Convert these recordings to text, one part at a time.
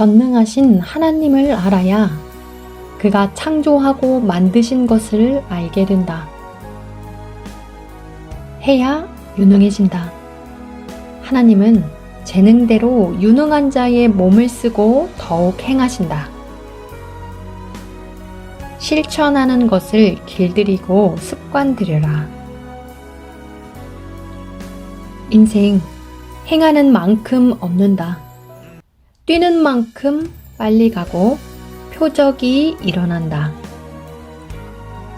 전능하신 하나님을 알아야 그가 창조하고 만드신 것을 알게 된다. 해야 유능해진다. 하나님은 재능대로 유능한 자의 몸을 쓰고 더욱 행하신다. 실천하는 것을 길들이고 습관 들여라. 인생 행하는 만큼 얻는다. 뛰는 만큼 빨리 가고 표적이 일어난다.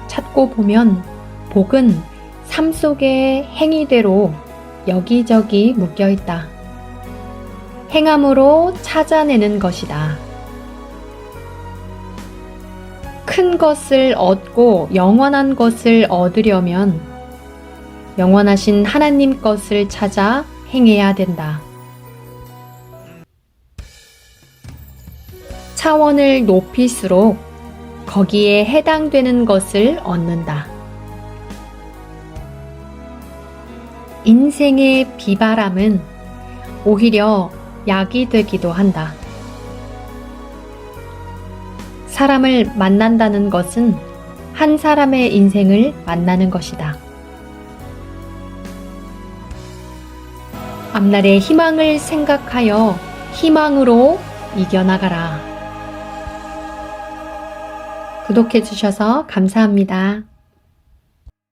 찾고 보면 복은 삶 속의 행위대로 여기저기 묶여 있다. 행함으로 찾아내는 것이다. 큰 것을 얻고 영원한 것을 얻으려면 영원하신 하나님 것을 찾아 행해야 된다. 차원을 높일수록 거기에 해당되는 것을 얻는다. 인생의 비바람은 오히려 약이 되기도 한다. 사람을 만난다는 것은 한 사람의 인생을 만나는 것이다. 앞날의 희망을 생각하여 희망으로 이겨나가라. 구독해 주셔서 감사합니다.